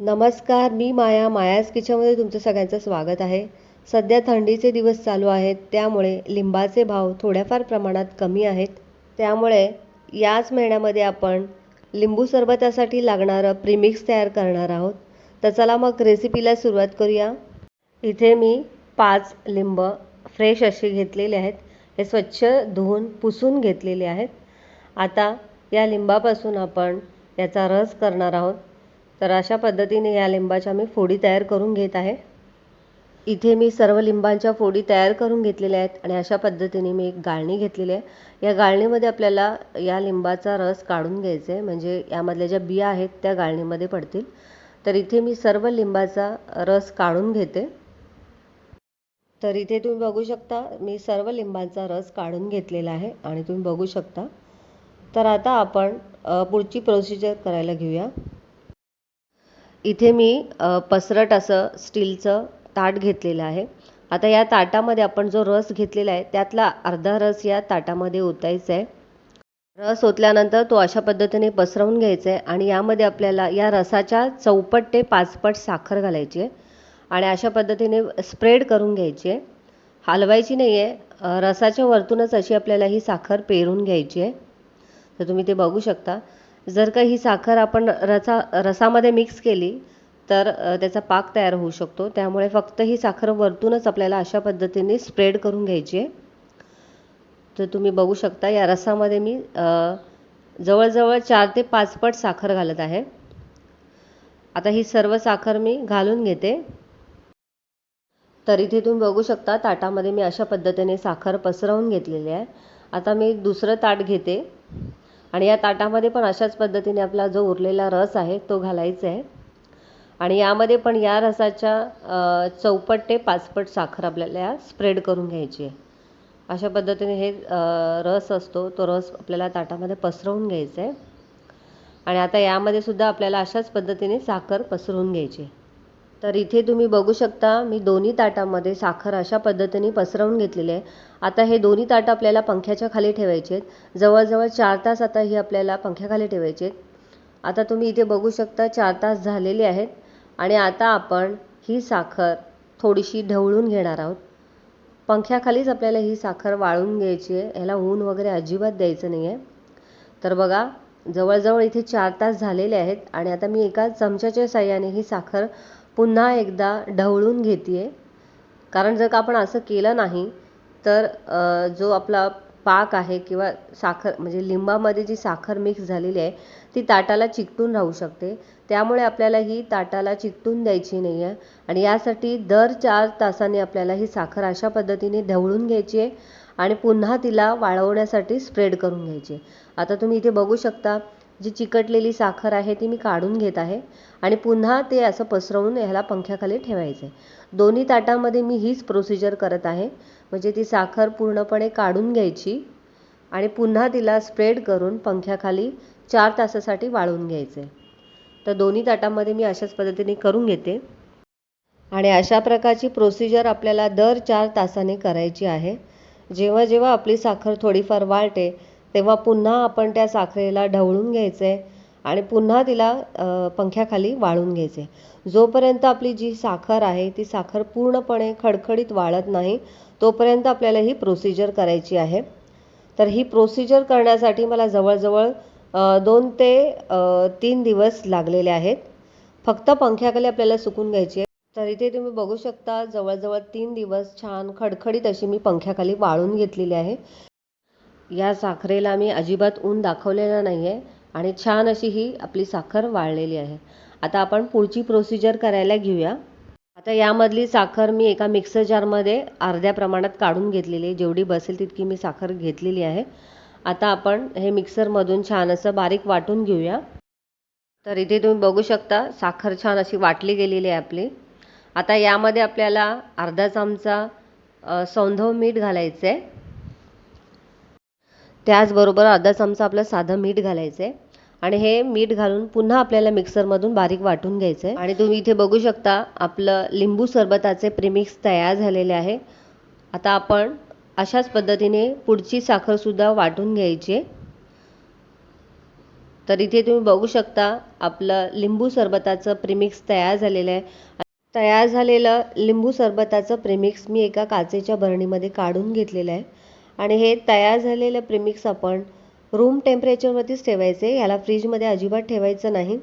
नमस्कार मी माया मायाज किचनमध्ये तुमचं सगळ्यांचं स्वागत आहे. सध्या थंडीचे दिवस चालू आहेत त्यामुळे लिंबाचे भाव थोड्याफार प्रमाणात कमी आहेत. त्यामुळे याच महिन्यामध्ये आपण लिंबू सरबतासाठी लागणारं प्रीमिक्स तयार करणार आहोत. तर चला मग रेसिपीला सुरुवात करूया. इथे मी पाच लिंब फ्रेश असे घेतलेले आहेत. हे स्वच्छ धुवून पुसून घेतलेले आहेत. आता या लिंबापासून आपण याचा रस करणार आहोत. तर अशा पद्धतीने या लिंबाच्या मी फोडी तयार करून घेत आहे. इथे मी सर्व लिंबांच्या फोडी तयार करून घेतलेल्या आहेत आणि अशा पद्धतीने मी एक गाळणी घेतलेली आहे. या गाळणीमध्ये आपल्याला या लिंबाचा रस काढून घ्यायचा आहे. म्हणजे यामधल्या ज्या बिया आहेत त्या गाळणीमध्ये पडतील. तर इथे मी सर्व लिंबाचा रस काढून घेते. तर इथे तुम्ही बघू शकता मी सर्व लिंबांचा रस काढून घेतलेला आहे आणि तुम्ही बघू शकता. तर आता आपण पुढची प्रोसिजर करायला घेऊया. इथे मी पसरट असं स्टीलचं ताट घेतलेलं आहे. आता या ताटामध्ये आपण जो रस घेतलेला आहे त्यातला अर्धा रस या ताटामध्ये ओतायचा आहे. रस ओतल्यानंतर तो अशा पद्धतीने पसरवून घ्यायचा आहे आणि यामध्ये आपल्याला या रसाच्या चौपट ते पाचपट साखर घालायची आहे आणि अशा पद्धतीने स्प्रेड करून घ्यायची आहे. हलवायची नाही आहे रसाच्या वरतूनच अशी आपल्याला ही साखर पेरून घ्यायची आहे. तर तुम्ही ते बघू शकता. जर का ही साखर आपण रसा रसामध्ये मिक्स केली तर त्याचा पाक तयार होऊ शकतो. त्यामुळे फक्त ही साखर वरतूनच आपल्याला अशा पद्धतीने स्प्रेड करून घ्यायची आहे. तर तुम्ही बघू शकता या रसामध्ये मी जवळजवळ चार ते पाच पट साखर घालत आहे. आता ही सर्व साखर मी घालून घेते. तर इथे तुम्ही बघू शकता ताटामध्ये मी अशा पद्धतीने साखर पसरवून घेतलेली आहे. आता मी दुसरं ताट घेते. आणि या ताटामध्ये पण अशाच पद्धतीने आपला जो उरलेला रस आहे तो घालायचा आहे. आणि यामध्ये पण या रसाच्या चौपट ते पाचपट साखर आपल्याला स्प्रेड करून घ्यायची आहे. अशा पद्धतीने हे रस असतो तो रस आपल्याला ताटामध्ये पसरवून घ्यायचा आहे. आणि आता यामध्ये सुद्धा आपल्याला अशाच पद्धतीने साखर पसरवून घ्यायची आहे. तर इथे तुम्ही बघू शकता मी दोन्ही ताटामध्ये साखर अशा पद्धतीने पसरवून घेतलेली आहे. आता हे दोन्ही ताटं आपल्याला पंख्याच्या खाली ठेवायचे आहेत. जवळजवळ चार तास आता ही आपल्याला पंख्याखाली ठेवायचे आहेत. आता तुम्ही इथे बघू शकता चार तास झालेले आहेत आणि आता आपण ही साखर थोडीशी ढवळून घेणार आहोत. पंख्याखालीच आपल्याला ही साखर वाळून घ्यायची आहे. ह्याला ऊन वगैरे अजिबात द्यायचं नाही आहे. तर बघा जवळजवळ इथे चार तास झालेले आहेत आणि आता मी एका चमच्याच्या साह्याने ही साखर पुन्हा एकदा ढवळून घेते आहे कारण जर का आपण असं केलं नाही तर जो आपला पाक आहे किंवा साखर म्हणजे लिंबामध्ये जी साखर मिक्स झालेली आहे ती ताटाला चिकटून राहू शकते. त्यामुळे आपल्याला ही ताटाला चिकटून द्यायची नाही आहे आणि यासाठी दर चार तासाने आपल्याला ही साखर अशा पद्धतीने ढवळून घ्यायची आहे आणि पुन्हा तिला वाळवण्यासाठी स्प्रेड करून घ्यायची आहे. आता तुम्ही इथे बघू शकता जी चिकटलेली साखर आहे ती मी काढून घेत आहे आणि पुन्हा ते असं पसरवून ह्याला पंख्याखाली ठेवायचं. आहे दोन्ही ताटामध्ये मी हीच प्रोसिजर करत आहे. म्हणजे ती साखर पूर्णपणे काढून घ्यायची आणि पुन्हा तिला स्प्रेड करून पंख्याखाली चार तासासाठी वाळवून घ्यायचं. आहे तर दोन्ही ताटामध्ये मी अशाच पद्धतीने करून घेते. आणि अशा प्रकारची प्रोसिजर आपल्याला दर चार तासाने करायची आहे. जेव्हा जेव्हा आपली साखर थोडीफार वाळते तेव्हा पुन्हा आपण त्या साखरेला ढवळून घ्यायचं आहे आणि पुन्हा तिला पंख्याखाली वाळून घ्यायचे. जोपर्यंत आपली जी साखर आहे ती साखर पूर्णपणे खडखडीत वाळत नाही तोपर्यंत आपल्याला ही प्रोसिजर करायची आहे. तर ही प्रोसिजर करण्यासाठी मला जवळजवळ दोन ते तीन दिवस लागलेले आहेत. फक्त पंख्याखाली आपल्याला सुकून घ्यायची आहे. तर इथे तुम्ही बघू शकता जवळजवळ तीन दिवस छान खडखडीत अशी मी पंख्याखाली वाळून घेतलेली आहे. या साखरेला मी अजिबात ऊन दाखवलेलं नाही आहे आणि छान अशी ही आपली साखर वाळलेली आहे. आता आपण पुढची प्रोसिजर करायला घेऊया. आता यामधली साखर मी एका मिक्सर जारमध्ये अर्ध्या प्रमाणात काढून घेतलेली आहे. जेवढी बसेल तितकी मी साखर घेतलेली आहे. आता आपण हे मिक्सरमधून छान असं बारीक वाटून घेऊया. तर इथे तुम्ही बघू शकता साखर छान अशी वाटली गेलेली आहे आपली. आता यामध्ये आपल्याला अर्धा चमचा सौंधव मीठ घालायचं आहे त्याचबरोबर अर्धा चमचा आपलं साधं मीठ घालायचं आहे आणि हे मीठ घालून पुन्हा आपल्याला मिक्सरमधून बारीक वाटून घ्यायचं आहे आणि तुम्ही इथे बघू शकता आपलं लिंबू सरबताचे प्रिमिक्स तयार झालेले आहे. आता आपण अशाच पद्धतीने पुढची साखरसुद्धा वाटून घ्यायची आहे. तर इथे तुम्ही बघू शकता आपलं लिंबू सरबताचं प्रिमिक्स तयार झालेलं आहे. तयार झालेलं लिंबू सरबताचं प्रिमिक्स मी एका काचेच्या बरणीमध्ये काढून घेतलेलं आहे. आणि हे तयार झालेलं प्रिमिक्स आपण रूम टेम्परेचरवरतीच ठेवायचे. याला फ्रीजमध्ये अजिबात ठेवायचं नाही.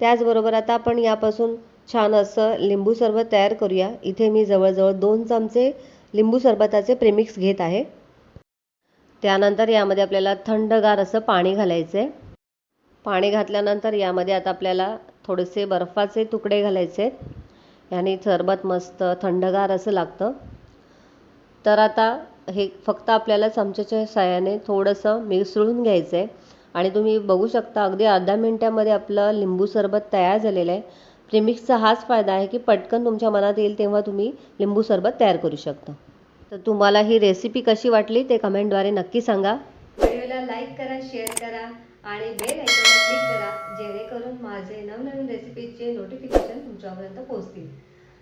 त्याचबरोबर आता आपण यापासून छान असं लिंबू सरबत तयार करूया. इथे मी जवळजवळ दोन चमचे लिंबू सरबताचे प्रेमिक्स घेत आहे. त्यानंतर यामध्ये आपल्याला थंडगार असं पाणी घालायचं आहे पाणी घातल्यानंतर यामध्ये आता आपल्याला थोडेसे बर्फाचे तुकडे घालायचे. आहेत याने सरबत मस्त थंडगार असं लागतं. तर आता हे फक्त आपल्याला चमच्याच्या साहाय्याने थोडंसं मिसळून घ्यायचं आहे आणि तुम्ही बघू शकता अगदी अर्ध्या मिनटामध्ये आपलं लिंबू सरबत तयार झालेलं आहे. प्रेमिक्सचा हाच फायदा आहे की पटकन तुमच्या मनात येईल तेव्हा तुम्ही लिंबू सरबत तयार करू शकता. तर तुम्हाला ही रेसिपी कशी वाटली ते कमेंटद्वारे नक्की सांगा. व्हिडिओला लाईक करा शेअर करा आणि बेल आयकॉनला क्लिक करा जेणेकरून माझे नवनवीन रेसिपीचे नोटिफिकेशन तुमच्यापर्यंत पोहोचतील.